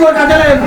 করে কাটালেন